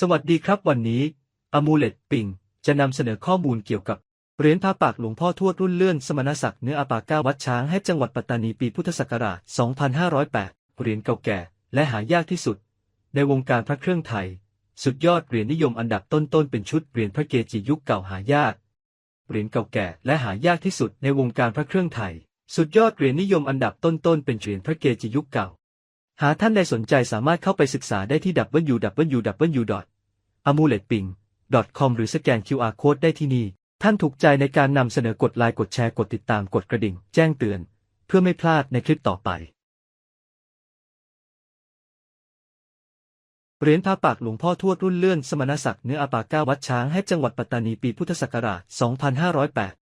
สวัสดีครับวันนี้อมูเลตปิงจะนำเสนอข้อมูลเกี่ยวกับเหรียญพระปากหลวงพ่อทวดรุ่นเลื่อนสมณศักดิ์เนื้ออาปาก้าวัดช้างให้จังหวัดปัตตานีปีพุทธศักราช 2508 เหรียญเก่าแก่ และหายากที่สุด ในวงการพระเครื่องไทย สุดยอดเหรียญนิยมอันดับต้นๆเป็นชุดเหรียญพระเกจิยุคเก่าหายาก เหรียญเก่าแก่และหายากที่สุดในวงการพระเครื่องไทย สุดยอดเหรียญนิยมอันดับต้นๆเป็นเหรียญพระเกจิยุคเก่า หากท่านใดสนใจสามารถเข้าไปศึกษาได้ที่ www. amuletping com หรือสแกน QR code ได้ที่นี่ ท่านถูกใจในการนำเสนอกดไลค์กดแชร์กดติดตามกดกระดิ่ง แจ้งเตือน เพื่อไม่พลาดในคลิปต่อไป เหรียญพระปากหลวงพ่อทวดรุ่นเลื่อนสมณศักดิ์เนื้ออาปาก้าวัดช้างให้จังหวัดปัตตานีปีพุทธศักราช 2508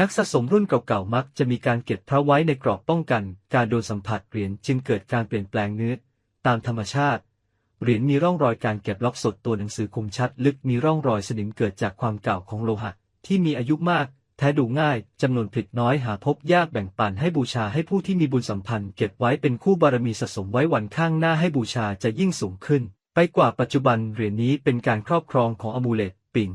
นักสะสมรุ่นเก่าๆมักจะมีการเก็บพระไว้ในกรอบป้องกัน การโดนสัมผัสเหรียญจึงเกิดการเปลี่ยนแปลงเนื้อตามธรรมชาติ เหรียญมีร่องรอยการเก็บล็อกสดตัวหนังสือคมชัด ลึกมีร่องรอยสนิมเกิดจากความเก่าของโลหะ ที่มีอายุมาก แท้ดูง่ายจำนวนผลิตน้อยหาพบยากแบ่งปันให้บูชาให้ผู้ที่มีบุญสัมพันธ์เก็บไว้เป็นคู่บารมีสะสมไว้วันข้างหน้าให้บูชาจะยิ่งสูงขึ้น ไปกว่าปัจจุบันเหรียญนี้เป็นการครอบครองของอมูเลตปิง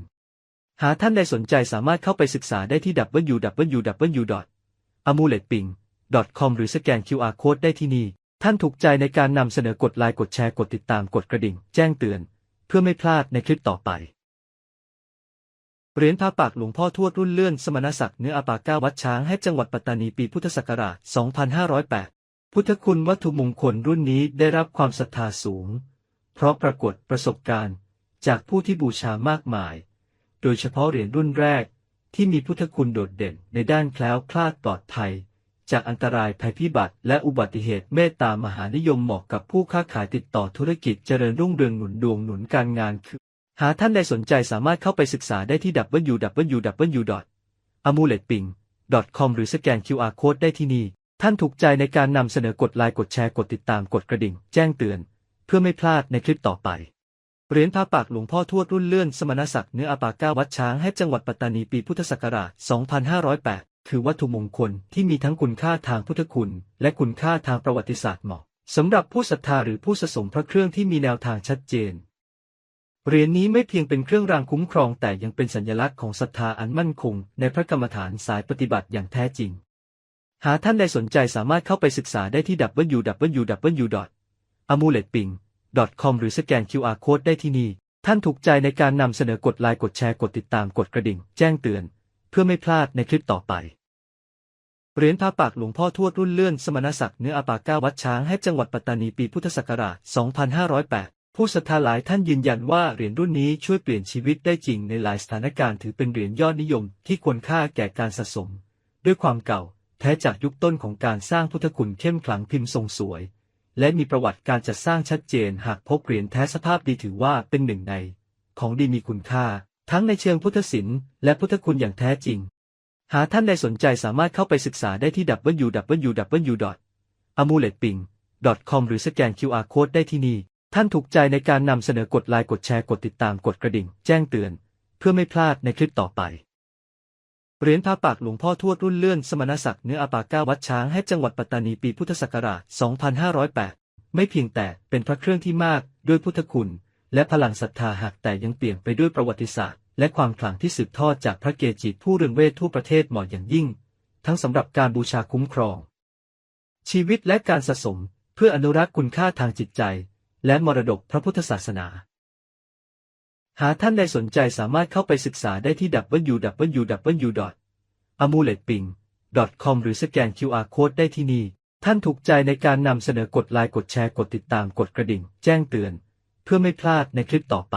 หากท่านใดสนใจสามารถเข้าไปศึกษาได้ที่ www.amuletping.com หรือสแกน QR code ได้ที่นี่ ท่านถูกใจในการนำเสนอกดไลค์กดแชร์กดติดตามกดกระดิ่ง แจ้งเตือน เพื่อไม่พลาดในคลิปต่อไป เหรียญพระปากหลวงพ่อทวดรุ่นเลื่อนสมณศักดิ์เนื้ออาปาก้าวัดช้างให้จังหวัดปัตตานีปีพุทธศักราช 2508 พุทธคุณวัตถุมงคลรุ่นนี้ได้รับความศรัทธาสูง เพราะปรากฏประสบการณ์ จากผู้ที่บูชามากมาย โดยเฉพาะเหรียญรุ่นแรก ที่มีพุทธคุณโดดเด่นในด้านแคล้วคลาดปลอดภัย จากอันตรายภัยพิบัติ และอุบัติเหตุเมตตามหานิยมเหมาะกับผู้ค้าขายติดต่อธุรกิจเจริญรุ่งเรืองหนุนดวงหนุนการงานคือ หากท่านใดสนใจสามารถเข้าไปศึกษาได้ที่ www.amuletping.com หรือสแกน QR code ได้ที่นี่ ท่านถูกใจในการนำเสนอกดไลค์กดแชร์กดติดตามกดกระดิ่ง แจ้งเตือน เพื่อไม่พลาดในคลิปต่อไป เหรียญพระปากหลวงพ่อทวดรุ่นเลื่อนสมณศักดิ์เนื้ออาปาก้าวัดช้างให้จังหวัดปัตตานีปีพุทธศักราช 2508 คือวัตถุมงคลที่มีทั้งคุณค่าทางพุทธคุณ และคุณค่าทางประวัติศาสตร์เหมาะสำหรับผู้ศรัทธาหรือผู้สะสมพระเครื่องที่มีแนวทางชัดเจน เหรียญนี้ไม่เพียงเป็นเครื่องรางคุ้มครองแต่ยังเป็นสัญลักษณ์ของศรัทธาอันมั่นคง ในพระกรรมฐานสายปฏิบัติอย่างแท้จริง หากท่านใดสนใจสามารถเข้าไปศึกษาได้ที่ www.amuletping www.amuletping.com หรือสแกน QR code ได้ที่นี่ ท่านถูกใจในการนำเสนอกดไลค์กดแชร์กดติดตามกดกระดิ่ง แจ้งเตือน เพื่อไม่พลาดในคลิปต่อไป เหรียญพระปากหลวงพ่อทวดรุ่นเลื่อนสมณศักดิ์เนื้ออาปาก้าวัดช้างให้จังหวัดปัตตานีปีพุทธศักราช 2508 ผู้ศรัทธาหลายท่านยืนยันว่าเหรียญรุ่นนี้ช่วยเปลี่ยนชีวิตได้จริงในหลายสถานการณ์ถือเป็นเหรียญยอดนิยมที่ควรค่าแก่การสะสม ด้วยความเก่า แท้จากยุคต้นของการสร้างพุทธคุณเข้มขลังพิมพ์ทรงสวย และมีประวัติการจัดสร้างชัดเจนหากพบเหรียญแท้สภาพดีถือว่าเป็นหนึ่งใน ของดีมีคุณค่า ทั้งในเชิงพุทธศิลป์และพุทธคุณอย่างแท้จริง หากท่านใดสนใจสามารถเข้าไปศึกษาได้ที่ www.amuletping.com หรือสแกน QR code ได้ที่นี่ ท่านถูกใจในการนำเสนอกดไลค์กดแชร์กดติดตามกดกระดิ่ง แจ้งเตือน เพื่อไม่พลาดในคลิปต่อไป เหรียญพระปากหลวงพ่อทวดรุ่นเลื่อนสมณศักดิ์เนื้ออาปาก้าวัดช้างให้จังหวัดปัตตานีปีพุทธศักราช 2508 ไม่เพียงแต่เป็นพระเครื่องที่มากด้วยพุทธคุณ และพลังศรัทธาหากแต่ยังเปลี่ยนไปด้วยประวัติศาสตร์ และความขลังที่สืบทอดจากพระเกจิผู้เรืองเวททั่วประเทศเหมาะอย่างยิ่ง ทั้งสำหรับการบูชาคุ้มครอง ชีวิตและการสะสม เพื่ออนุรักษ์คุณค่าทางจิตใจ และมรดกพระพุทธศาสนา หากท่านใดสนใจสามารถเข้าไปศึกษาได้ที่ www.amuletping.com หรือสแกน QR code ได้ที่นี่ ท่านถูกใจในการนำเสนอกดไลค์กดแชร์กดติดตามกดกระดิ่ง แจ้งเตือน เพื่อไม่พลาดในคลิปต่อไป